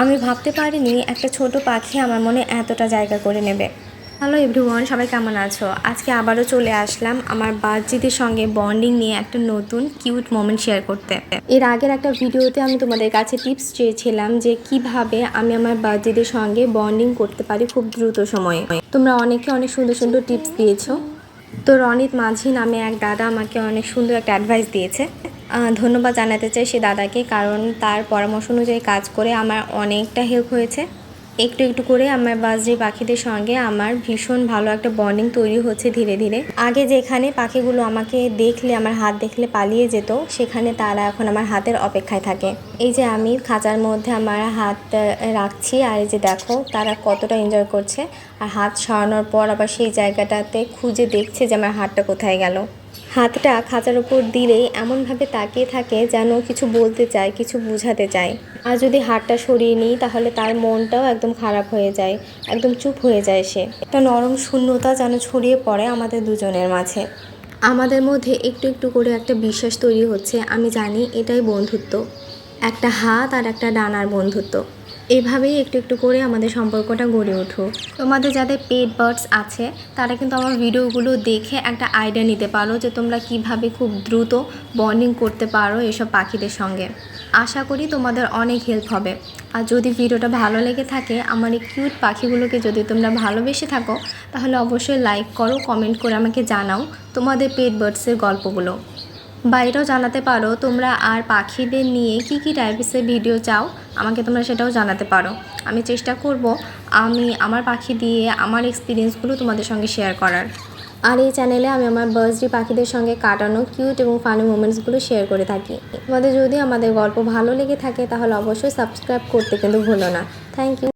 আমি ভাবতে পারিনি একটা ছোট পাখি আমার মনে এতটা জায়গা করে নেবে। হ্যালো এভরিওয়ান, সবাই কেমন আছো? আজকে আবারও চলে আসলাম আমার বাচ্চিদের সঙ্গে বন্ডিং নিয়ে একটা নতুন কিউট মোমেন্ট শেয়ার করতে। এর আগের একটা ভিডিওতে আমি তোমাদের কাছে টিপস চেয়েছিলাম যে কীভাবে আমি আমার বাচ্চিদের সঙ্গে বন্ডিং করতে পারি খুব দ্রুত সময়ে। তোমরা অনেকে অনেক সুন্দর সুন্দর টিপস দিয়েছ। তো রনিত মাঝি নামে এক দাদা আমাকে অনেক সুন্দর একটা অ্যাডভাইস দিয়েছে। ধন্যবাদ জানাতে চাই সে দাদাকে, কারণ তার পরামর্শ অনুযায়ী কাজ করে আমার অনেকটা হেল্প হয়েছে। একটু একটু করে আমার বাজরি পাখিদের সঙ্গে আমার ভীষণ ভালো একটা বন্ডিং তৈরি হচ্ছে ধীরে ধীরে। আগে যেখানে পাখিগুলো আমাকে দেখলে, আমার হাত দেখলে পালিয়ে যেত, সেখানে তারা এখন আমার হাতের অপেক্ষায় থাকে। এই যে আমি খাঁচার মধ্যে আমার হাত রাখছি, আর এই যে দেখো তারা কতটা এনজয় করছে। আর হাত সরানোর পর আবার সেই জায়গাটাতে খুঁজে দেখছে যে আমার হাতটা কোথায় গেল। হাতটা খাঁচার উপর দিলেই এমনভাবে তাকিয়ে থাকে যেন কিছু বলতে চায়, কিছু বোঝাতে চায়। আর যদি হাতটা সরিয়ে নিই, তাহলে তার মনটাও একদম খারাপ হয়ে যায়, একদম চুপ হয়ে যায় সে। একটা নরম শূন্যতা যেন ছড়িয়ে পড়ে আমাদের দুজনের মাঝে। আমাদের মধ্যে একটু একটু করে একটা বিশ্বাস তৈরি হচ্ছে, আমি জানি এটাই বন্ধুত্ব। একটা হাত আর একটা ডানার বন্ধুত্ব। এভাবেই একটু একটু করে আমাদের সম্পর্কটা গড়ে উঠুক তোমাদের যাদের পেট বার্ডস আছে, তারা কিন্তু আমার ভিডিওগুলো দেখে একটা আইডিয়া নিতে পারো যে তোমরা কীভাবে খুব দ্রুত বন্ডিং করতে পারো এসব পাখিদের সঙ্গে। আশা করি তোমাদের অনেক হেল্প হবে। আর যদি ভিডিওটা ভালো লেগে থাকে, আমার এই কিউট পাখিগুলোকে যদি তোমরা ভালোবেসে থাকো, তাহলে অবশ্যই লাইক করো কমেন্ট করে আমাকে জানাও তোমাদের পেট বার্ডসের গল্পগুলো। বা এটাও জানাতে পারো, তোমরা আর পাখিদের নিয়ে কি কি টাইপসের ভিডিও চাও, আমাকে তোমরা সেটাও জানাতে পারো। আমি চেষ্টা করব আমি আমার পাখি দিয়ে আমার এক্সপিরিয়েন্সগুলো তোমাদের সঙ্গে শেয়ার করার। আর এই চ্যানেলে আমি আমার বার্থডে পাখিদের সঙ্গে কাটানো কিউট এবং ফানি মোমেন্টসগুলো শেয়ার করে থাকি। তোমাদের যদি আমাদের গল্প ভালো লেগে থাকে, তাহলে অবশ্যই সাবস্ক্রাইব করতে কিন্তু ভুলো না। Thank you